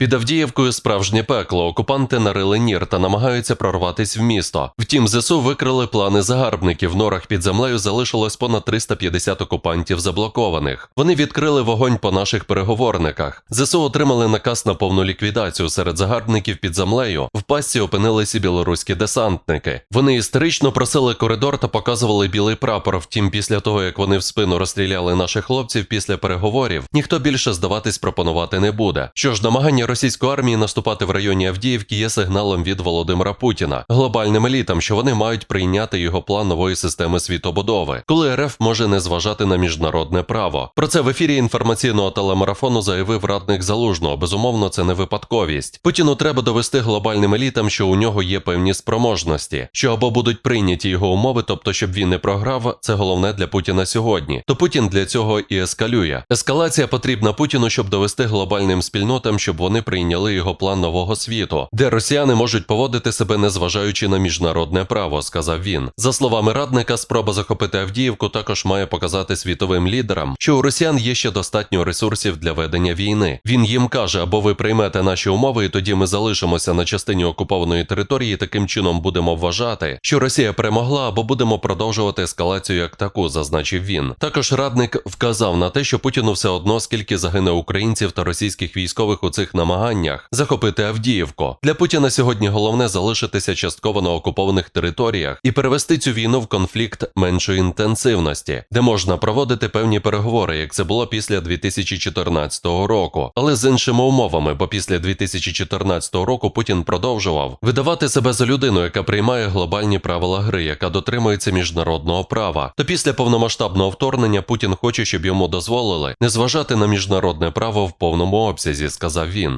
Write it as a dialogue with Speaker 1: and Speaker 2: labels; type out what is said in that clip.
Speaker 1: Під Авдіївкою справжнє пекло. Окупанти нарили нір та намагаються прорватись в місто. Втім, ЗСУ викрили плани загарбників. В норах під землею залишилось понад 350 окупантів заблокованих. Вони відкрили вогонь по наших переговорниках. ЗСУ отримали наказ на повну ліквідацію. Серед загарбників під землею в пастці опинилися білоруські десантники. Вони істерично просили коридор та показували білий прапор. Втім, після того як вони в спину розстріляли наших хлопців після переговорів, ніхто більше здаватись пропонувати не буде. Що ж, намагання російської армії наступати в районі Авдіївки є сигналом від Володимира Путіна, глобальним елітам, що вони мають прийняти його план нової системи світобудови, коли РФ може не зважати на міжнародне право. Про це в ефірі інформаційного телемарафону заявив радник залужного. Безумовно, це не випадковість. Путіну треба довести глобальним елітам, що у нього є певні спроможності, що або будуть прийняті його умови, тобто щоб він не програв. Це головне для Путіна сьогодні. То Путін для цього і ескалює. Ескалація потрібна Путіну, щоб довести глобальним спільнотам, щоб вони прийняли його план нового світу, де росіяни можуть поводити себе незважаючи на міжнародне право, сказав він. За словами радника, спроба захопити Авдіївку також має показати світовим лідерам, що у росіян є ще достатньо ресурсів для ведення війни. Він їм каже: або ви приймете наші умови, і тоді ми залишимося на частині окупованої території. Таким чином будемо вважати, що Росія перемогла, або будемо продовжувати ескалацію як таку, зазначив він. Також радник вказав на те, що Путіну все одно скільки загине українців та російських військових у цих намаганнях захопити Авдіївку. Для Путіна сьогодні головне залишитися частково на окупованих територіях і перевести цю війну в конфлікт меншої інтенсивності, де можна проводити певні переговори, як це було після 2014 року, але з іншими умовами, бо після 2014 року Путін продовжував видавати себе за людину, яка приймає глобальні правила гри, яка дотримується міжнародного права. То після повномасштабного вторгнення Путін хоче, щоб йому дозволили не зважати на міжнародне право в повному обсязі, сказав він.